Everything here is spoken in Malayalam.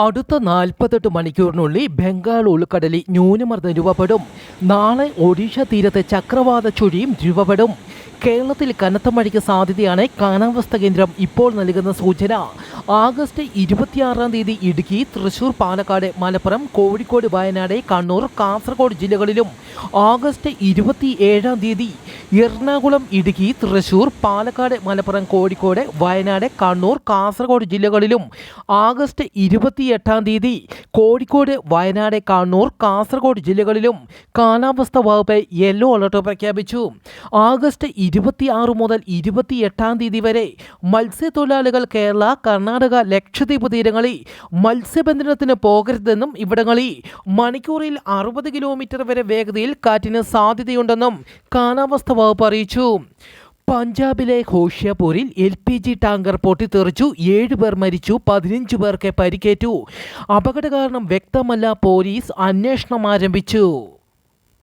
അടുത്ത നാൽപ്പത്തെട്ട് മണിക്കൂറിനുള്ളിൽ ബംഗാൾ ഉൾക്കടലിൽ ന്യൂനമർദ്ദം രൂപപ്പെടും. നാളെ ഒഡീഷ തീരത്തെ ചക്രവാത ചുഴിയും രൂപപ്പെടും. കേരളത്തിൽ കനത്ത മഴയ്ക്ക് സാധ്യതയാണ് കാലാവസ്ഥാ കേന്ദ്രം ഇപ്പോൾ നൽകുന്ന സൂചന. ആഗസ്റ്റ് ഇരുപത്തിയാറാം തീയതി ഇടുക്കി തൃശൂർ പാലക്കാട് മലപ്പുറം കോഴിക്കോട് വയനാട് കണ്ണൂർ കാസർഗോഡ് ജില്ലകളിലും ആഗസ്റ്റ് ഇരുപത്തി ഏഴാം തീയതി എറണാകുളം ഇടുക്കി തൃശൂർ പാലക്കാട് മലപ്പുറം കോഴിക്കോട് വയനാട് കണ്ണൂർ കാസർഗോഡ് ജില്ലകളിലും ആഗസ്റ്റ് ഇരുപത്തിയെട്ടാം തീയതി കോഴിക്കോട് വയനാട് കണ്ണൂർ കാസർഗോഡ് ജില്ലകളിലും കാലാവസ്ഥ വകുപ്പ് യെല്ലോ അലർട്ട് പ്രഖ്യാപിച്ചു. ആഗസ്റ്റ് ഇരുപത്തിയാറ് മുതൽ ഇരുപത്തിയെട്ടാം തീയതി വരെ മത്സ്യത്തൊഴിലാളികൾ കേരള കർണാടക ലക്ഷദ്വീപ് തീരങ്ങളിൽ മത്സ്യബന്ധനത്തിന് പോകരുതെന്നും ഇവിടങ്ങളിൽ മണിക്കൂറിൽ അറുപത് കിലോമീറ്റർ വരെ വേഗതയിൽ കാറ്റിന് സാധ്യതയുണ്ടെന്നും കാലാവസ്ഥ വകുപ്പ് അറിയിച്ചു. പഞ്ചാബിലെ ഹോഷ്യാപൂരിൽ എൽ പി ജി ടാങ്കർ പൊട്ടിത്തെറിച്ചു. ഏഴ് പേർ മരിച്ചു. പതിനഞ്ച് പേർക്ക് പരിക്കേറ്റു. അപകട കാരണം വ്യക്തമല്ല. പോലീസ് അന്വേഷണം ആരംഭിച്ചു.